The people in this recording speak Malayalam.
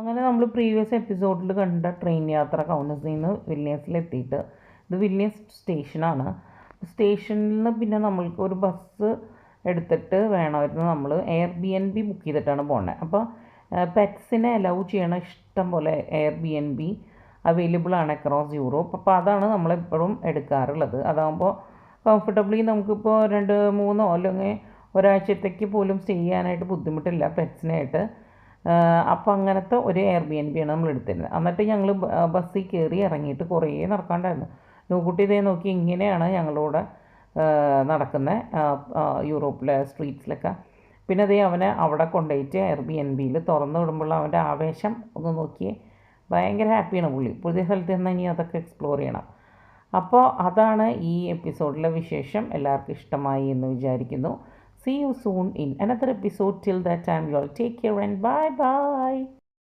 അങ്ങനെ നമ്മൾ പ്രീവിയസ് എപ്പിസോഡിൽ കണ്ട ട്രെയിൻ യാത്ര കൗണ്ടസിൽ നിന്ന് വില്യംസിലെത്തിയിട്ട്. ഇത് വില്യംസ് സ്റ്റേഷനാണ്. സ്റ്റേഷനിൽ നിന്ന് പിന്നെ നമ്മൾക്ക് ഒരു ബസ് എടുത്തിട്ട് വേണമായിരുന്നു നമ്മൾ Airbnb book ചെയ്തിട്ടാണ് പോകുന്നത് അപ്പോൾ പെറ്റ്സിനെ അലൗ ചെയ്യണ ഇഷ്ടം പോലെ Airbnb available ആണ് അക്രോസ് യൂറോപ്പ് അപ്പോൾ അതാണ് നമ്മളെപ്പോഴും എടുക്കാറുള്ളത്. അതാകുമ്പോൾ കംഫർട്ടബിളി നമുക്കിപ്പോൾ രണ്ട് മൂന്നോ അല്ലെങ്കിൽ ഒരാഴ്ചത്തേക്ക് പോലും സ്റ്റേ ചെയ്യാനായിട്ട് ബുദ്ധിമുട്ടില്ല പെറ്റ്സിനായിട്ട് അപ്പോൾ അങ്ങനത്തെ ഒരു എയർ ബി എൻ ബി ആണ് നമ്മൾ എടുത്തിരുന്നത്. എന്നിട്ട് ഞങ്ങൾ ബസ്സിൽ കയറി ഇറങ്ങിയിട്ട് കുറേ നടക്കാണ്ടായിരുന്നു. നൂക്കുട്ടി ഇതേ നോക്കി ഇങ്ങനെയാണ് ഞങ്ങളോട് നടക്കുന്നത് യൂറോപ്പിലെ സ്ട്രീറ്റ്സിലൊക്കെ. പിന്നെ അതേ അവനെ അവിടെ കൊണ്ടുപോയിട്ട് എയർ ബി എൻ ബിയിൽ തുറന്നു വിടുമ്പോൾ അവന്റെ ആവേശം ഒന്ന് നോക്കിയേ. ഭയങ്കര ഹാപ്പിയാണ് പുള്ളി. പുതിയ സ്ഥലത്ത് നിന്ന് ഇനി അതൊക്കെ എക്സ്പ്ലോർ ചെയ്യണം. അപ്പോൾ അതാണ് ഈ എപ്പിസോഡിലെ വിശേഷം. എല്ലാവർക്കും ഇഷ്ടമായി എന്ന് വിചാരിക്കുന്നു. See you soon in another episode. Till that time, you all take care and bye bye.